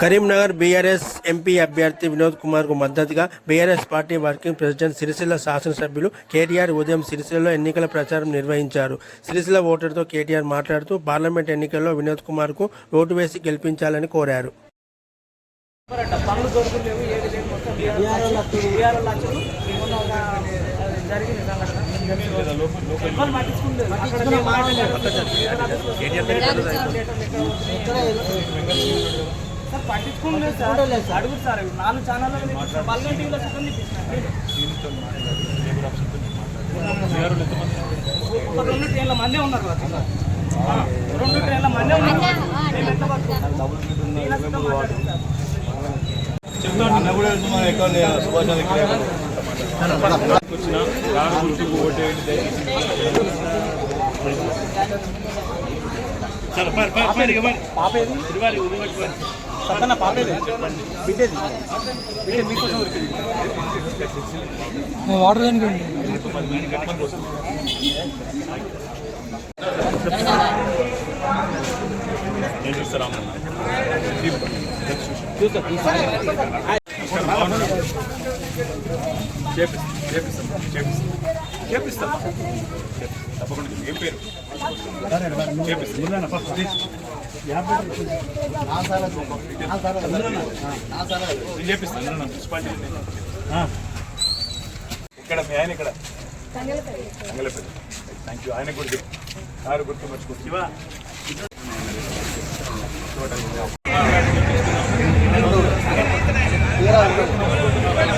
Karimnagar BRS MP అభ్యర్థి వినోద్ కుమార్కు మద్దతుగా BRS party working president Sircilla శాసనసభ్యులు కేటీఆర్ ఉదయం సిరిసిల్లలో ఎన్నికల ప్రచారం నిర్వహించారు. సిరిసిల్ల ఓటర్తో కేటీఆర్ మాట్లాడుతూ పార్లమెంట్ ఎన్నికల్లో వినోద్ కుమార్కు ఓటు వేసి గెలిపించాలని కోరారు. జరిగింది సార్ పట్టించుకోలేదు సార్. అడుగురు సార్ నాలుగు ఛానల్లో పల్లె టీవీలో సగం ఒక రెండు ట్రైన్ల మందే ఉన్నారు కదా. రెండు ట్రైన్ల మందే ఉన్నారు వచ్చిన గుర్తుకు ఓటేయండి దయచేసి సత్తన్న పాపేది? బిడ్డేది? బిడ్డ మీకోసం దొరికింది వాటర్ దానికి చూస్తారా చేపిస్తాం. చేపిస్తాం. చేపిస్తాం చేపిస్తాం తప్పకుండా. ఏం పేరు? చేపిస్తాం. ఇక్కడ మీ ఆయన ఇక్కడ. మంగళపల్లి థ్యాంక్ యూ ఆయన గుర్తు కారు గుర్తు మర్చిపోతుంది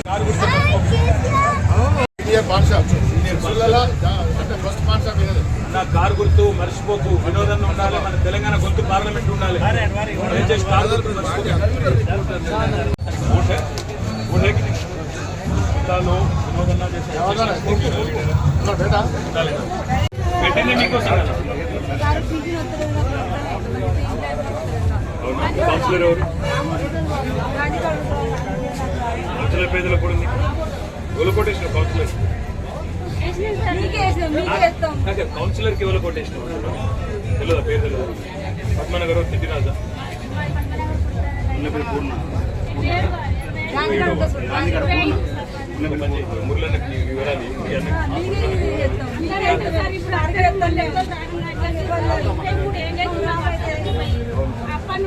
కారు గుర్తు నా కారు గుర్తు మర్చిపోకు. వినోదన్న ఉండాలి. మన తెలంగాణ గొంతు పార్లమెంట్ ఉండాలి. దయచేసి కారు గుర్తు మర్చిపోకు. వినోదన్న పెట్టింది మీకోసం. కౌన్సిలర్ ఎవరు? పేదల కూడా ఉంది ఎవరు కొట్టేసిన కౌన్సిలర్. నాకు కౌన్సిలర్కి ఎవరు కొట్టేసిన తెలియదా పేరు తెలియదు పద్మన గారు తిట్టిరాజా. మురళన్నకి వివరాలు.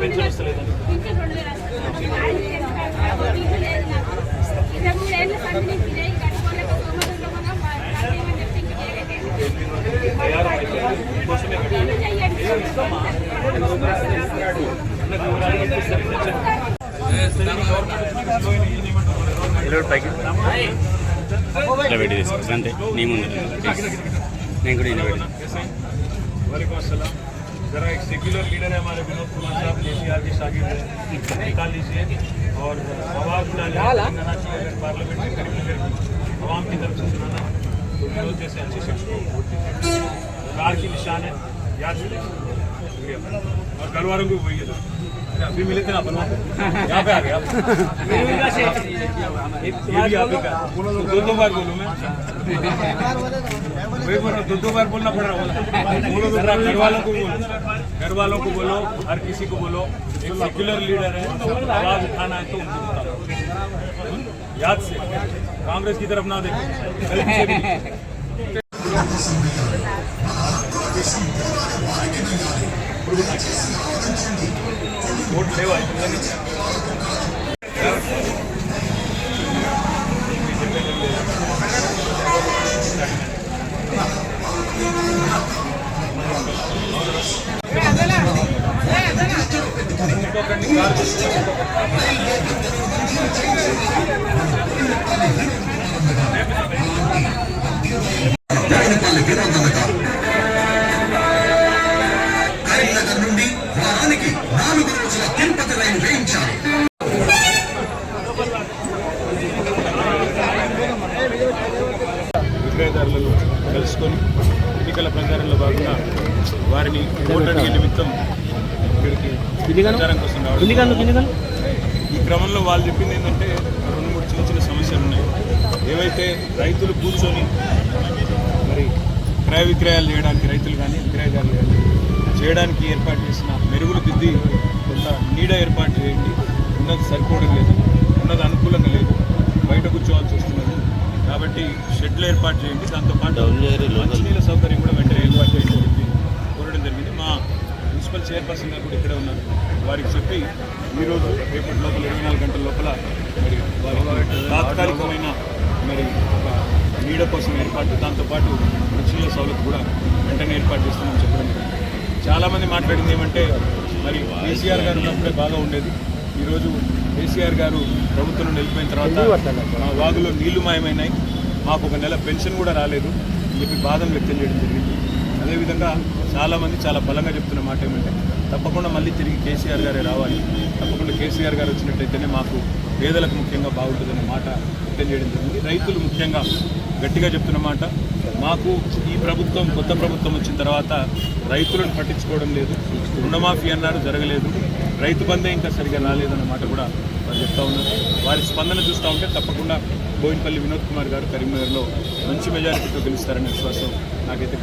పెన్షన్ అయితే కోసమే ఉన్నది వివరాలు ఇప్పిస్తారు. ఇట్లా పెట్టి తీసుకొస్తా అంతే నీ ముందు నేను కూడా ఇలా పెట్టి वालेकुम अस्सलाम जरा एक सेक्युलर लीडर है हमारे विनोद कुमार साहब केसीआर के शागिर्द हैं निकाल लीजिए और आवाज डालिए कहना चाहिए अगर पार्लियामेंट में करीमनगर की आवाम की तरफ से सुनाना तो विनोद जैसे अच्छे शिक्षक को वोट दीजिए कार की निशान है याद रखिए शुक्रिया और घर वालों को वही है तो अभी मिले थे ना अपन यहाँ पे आ गए आप। ये भी आप का। तो दो दो बार बोलूँ मैं। वही बोल दो दो बार बोलना पड़ रहा बोलो तो घर वालों को बोलो। घर वालों को बोलो, हर किसी को बोलो। एक सेक्युलर लीडर है, आवाज़ उठाना है तो उनको बताओ। याद से। कांग्रेस की तरफ़ ना देखो। ఓట్లు లేవు ఇంకొకటి కాదు విక్రయదారులను కలుసుకొని ఎన్నికల ప్రచారంలో భాగంగా వారిని ఓటు అడిగే నిమిత్తం ఇక్కడికి ప్రచారం కోసం రావడం ఈ క్రమంలో వాళ్ళు చెప్పింది ఏంటంటే రెండు మూడు చిన్న చిన్న సమస్యలు ఉన్నాయి. ఏవైతే రైతులు కూర్చొని మరి క్రయ విక్రయాలు చేయడానికి రైతులు కానీ విక్రయదారులు కానీ చేయడానికి ఏర్పాటు చేసిన మెరుగులు దిద్ది కొంత నీడ ఏర్పాటు చేయండి. ఉన్నది సరిపోవడం లేదు. ఉన్నది అనుకూలంగా లేదు. బయట కూర్చోవాల్సి వస్తున్నది. కాబట్టి షెడ్లు ఏర్పాటు చేయండి. దాంతోపాటు మంచినీళ్ళ సౌకర్యం కూడా వెంటనే ఏర్పాటు చేయండి చెప్పి కోరడం జరిగింది. మా మున్సిపల్ చైర్పర్సన్ గారు కూడా ఇక్కడే ఉన్నారు. వారికి చెప్పి ఈరోజు రేపటి లోపల ఇరవై నాలుగు గంటల లోపల మరి తాత్కాలికమైన మరి ఒక నీడ కోసం ఏర్పాటు దాంతోపాటు మంచినీళ్ళ సౌలభ్యం కూడా వెంటనే ఏర్పాటు చేస్తామని చెప్పడం జరిగింది. చాలామంది మాట్లాడింది ఏమంటే మరి కేసీఆర్ గారు ఉన్నప్పుడే బాగా ఉండేది. ఈరోజు కేసీఆర్ గారు ప్రభుత్వం నిలిపోయిన తర్వాత మా వాగులో నీళ్ళు మాయమైనాయి. మాకు ఒక నెల పెన్షన్ కూడా రాలేదు అని చెప్పి బాధను వ్యక్తం చేయడం జరిగింది. అదేవిధంగా చాలామంది చాలా బలంగా చెప్తున్న మాట ఏమంటే తప్పకుండా మళ్ళీ తిరిగి కేసీఆర్ గారే రావాలి. తప్పకుండా కేసీఆర్ గారు వచ్చినట్టయితేనే మాకు పేదలకు ముఖ్యంగా బాగుంటుందనే మాట వ్యక్తం చేయడం జరిగింది. రైతులు ముఖ్యంగా గట్టిగా చెప్తున్న మాట మాకు ఈ ప్రభుత్వం కొత్త ప్రభుత్వం వచ్చిన తర్వాత రైతులను పట్టించుకోవడం లేదు. రుణమాఫీ అన్నారు జరగలేదు. రైతు బంధే ఇంకా సరిగా రాలేదన్న మాట కూడా వారు చెప్తా ఉన్నారు. వారి స్పందన చూస్తూ ఉంటే తప్పకుండా బోయినపల్లి వినోద్ కుమార్ గారు కరీంనగర్లో మంచి మెజారిటీతో గెలుస్తారనే విశ్వాసం నాకైతే